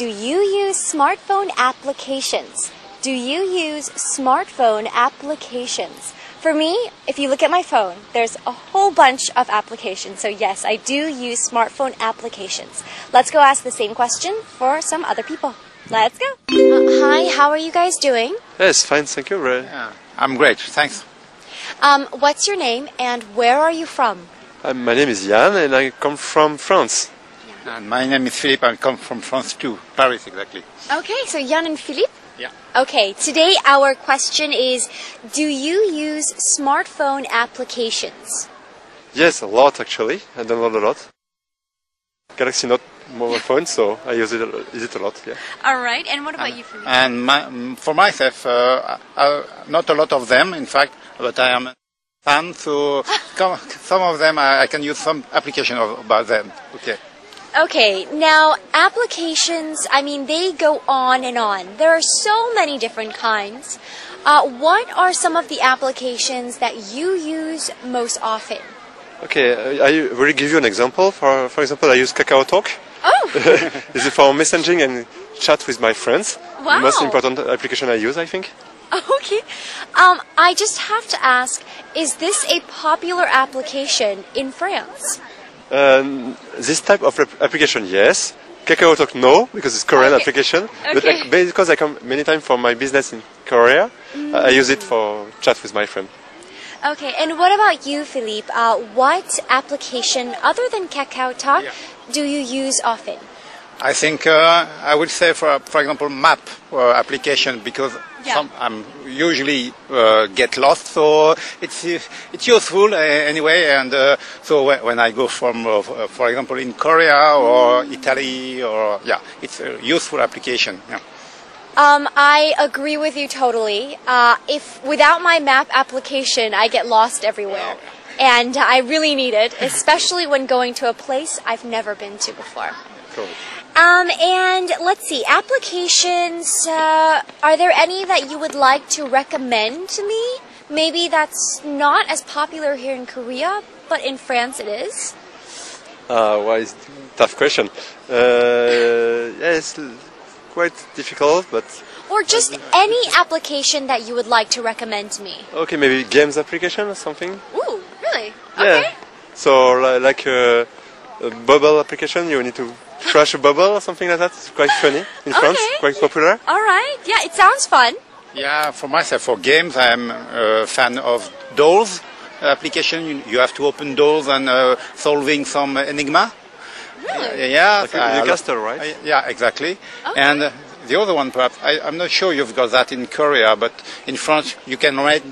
Do you use smartphone applications? Do you use smartphone applications? For me, if you look at my phone, there's a whole bunch of applications. So yes, I do use smartphone applications. Let's go ask the same question for some other people. Let's go. Uh, hi, how are you guys doing? Yes, fine, thank you. Ray. Yeah, I'm great, thanks. Um, what's your name and where are you from? Uh, my name is Jan and I come from France. And my name is Philippe. I come from France too, Paris exactly. Okay, so Jan and Philippe. Yeah. Okay, today our question is Do you use smartphone applications? Yes, a lot actually. I download a lot. Galaxy Note mobile phone, so I use it, a- use it a lot. Yeah. All right, and what about you, Philippe? And my, for myself, uh, uh, not a lot of them, in fact, but I am a fan. So some of them I, I can use some application of, about them. Okay. Okay, now applications, I mean, they go on and on. There are so many different kinds. Uh, what are some of the applications that you use most often? Okay, I, I will give you an example. For for example, I use Kakao Talk. Oh, is for messaging and chat with my friends. Wow. The most important application I use, I think. okay. Um, I just have to ask is this a popular application in France? Um, this type of application, yes. Kakao Talk, no, because it's Korean Okay. application. But Okay. I, because I come many times for my business in Korea, I use it for chat with my friend. Okay, and what about you, Philippe? Uh, what application, other than Kakao Talk, Yeah. do you use often? I think uh, I would say, for for example, map uh, application because Yeah. some I'm usually uh, get lost, so it's it's useful uh, anyway. And uh, so when, when I go from, uh, for example, in Korea or Italy, or yeah, it's a useful application. Yeah. Um, I agree with you totally. Uh, if without my map application, I get lost everywhere, and I really need it, especially when going to a place I've never been to before. Cool. Um, and let's see, applications. Uh, are there any that you would like to recommend to me? Maybe that's not as popular here in Korea, but in France it is. Uh, why is tough question? Uh, yes, quite difficult, but Or just any application that you would like to recommend to me. okay, maybe games application or something. Ooh, really? Yeah. Okay. So li- like a, a bubble application, you need to crash a bubble or something like that. It's quite funny in France, Okay. quite popular. All right. Yeah, it sounds fun. Yeah, for myself, for games, I'm a fan of Doors application. You, you have to open doors and uh, solving some enigma. Really? Yeah, Like a- I- in a I castle, right? I- yeah, exactly. And uh, the other one, perhaps, I, I'm not sure you've got that in Korea, but in France, you can rent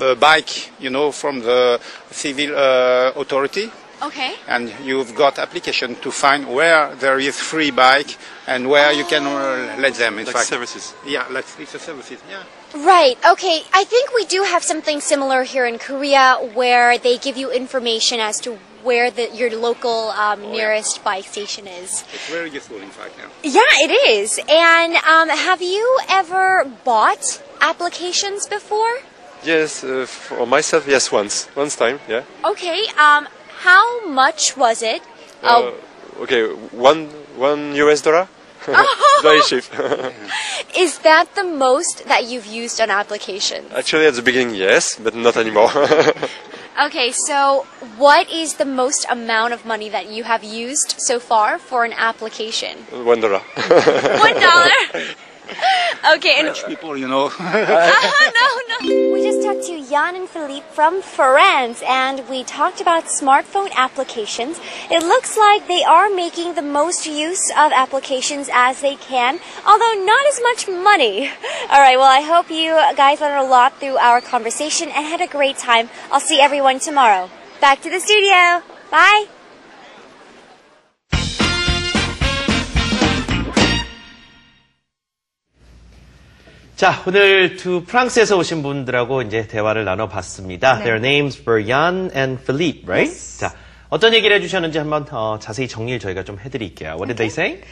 a bike, you know, from the civil uh, authority. Okay. And you've got application to find where there is free bike and where you can uh, let them. In Like fact, services. yeah, like it's a services. Yeah. Right. Okay. I think we do have something similar here in Korea where they give you information as to where the, your local um, yeah. nearest bike station is. It's very useful, in fact. Yeah. Yeah, it is. And um, have you ever bought applications before? Yes, uh, for myself, yes, once, once time, yeah. Okay. Um, how much was it? Uh, okay, one one US dollar. Very cheap. Is that the most that you've used on applications? Actually, at the beginning, yes, but not anymore. Okay, so what is the most amount of money that you have used so far for an application? one dollar. One dollar. okay, and French people, you know. Uh-huh, no, no. We just talked to Jan and Philippe from France, and we talked about smartphone applications. It looks like they are making the most use of applications as they can, although not as much money. All right, well, I hope you guys learned a lot through our conversation and had a great time. I'll see everyone tomorrow. Back to the studio. Bye. 자, 오늘 두 프랑스에서 오신 분들하고 이제 대화를 나눠봤습니다. Their names were Jan and Philippe, right? 자, 어떤 얘기를 해주셨는지 한번 어, 자세히 정리를 저희가 좀 해드릴게요. What did they say?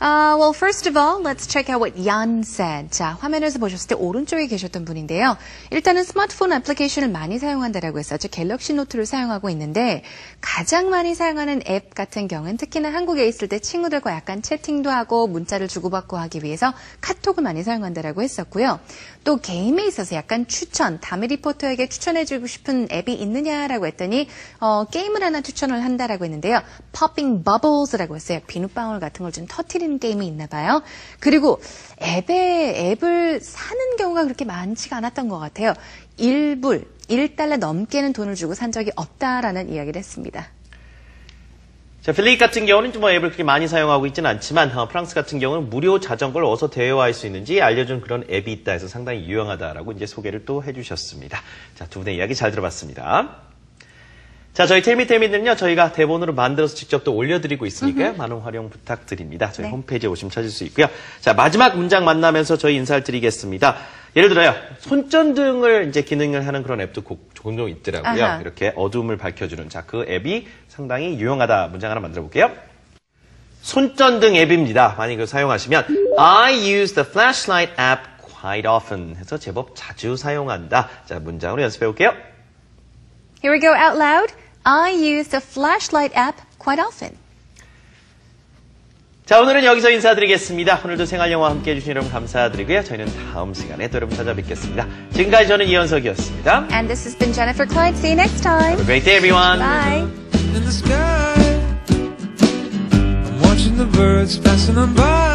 Uh, well, first of all, let's check out what Yan said. 자, 화면에서 보셨을 때 오른쪽에 계셨던 분인데요. 일단은 스마트폰 애플리케이션을 많이 사용한다라고 했었죠. 갤럭시 노트를 사용하고 있는데 가장 많이 사용하는 앱 같은 경우는 특히나 한국에 있을 때 친구들과 약간 채팅도 하고 문자를 주고받고 하기 위해서 카톡을 많이 사용한다라고 했었고요. 또 게임에 있어서 약간 추천, 다미 리포터에게 추천해주고 싶은 앱이 있느냐라고 했더니 어, 게임을 하나 추천을 한다라고 했는데요. Popping Bubbles라고 했어요. 비눗방울 같은 걸 좀 터트리는 게임이 있나 봐요. 그리고 앱에 앱을 사는 경우가 그렇게 많지가 않았던 것 같아요. 1불, 1달러 넘게는 돈을 주고 산 적이 없다라는 이야기를 했습니다. 자, 필립 같은 경우는 뭐 앱을 그렇게 많이 사용하고 있지는 않지만 어, 프랑스 같은 경우는 무료 자전거를 어디서 대여할 수 있는지 알려준 그런 앱이 있다 해서 상당히 유용하다라고 이제 소개를 또 해주셨습니다. 자, 두 분의 이야기 잘 들어봤습니다. 자, 저희 텔미텔미는요, 저희가 대본으로 만들어서 직접 또 올려드리고 있으니까요, 많은 활용 부탁드립니다. 저희 네. 홈페이지에 오시면 찾을 수 있고요. 자, 마지막 문장 만나면서 저희 인사를 드리겠습니다. 예를 들어요, 손전등을 이제 기능을 하는 그런 앱도 고- 종종 있더라고요. 아하. 이렇게 어둠을 밝혀주는. 자, 그 앱이 상당히 유용하다. 문장 하나 만들어 볼게요. 손전등 앱입니다. 많이 그 사용하시면 I use the flashlight app quite often 해서 제법 자주 사용한다. 자, 문장으로 연습해 볼게요. Here we go out loud. I use the flashlight app quite often. 자, 오늘은 여기서 인사드리겠습니다. 오늘도 생활영화 함께 해주신 여러분 감사드리고요. 저희는 다음 시간에 또 여러분 찾아뵙겠습니다. 지금까지 저는 이현석이었습니다. And this has been Jennifer Clyde. See you next time. Have a great day, everyone. Bye. in the sky. I'm watching the birds passing on by.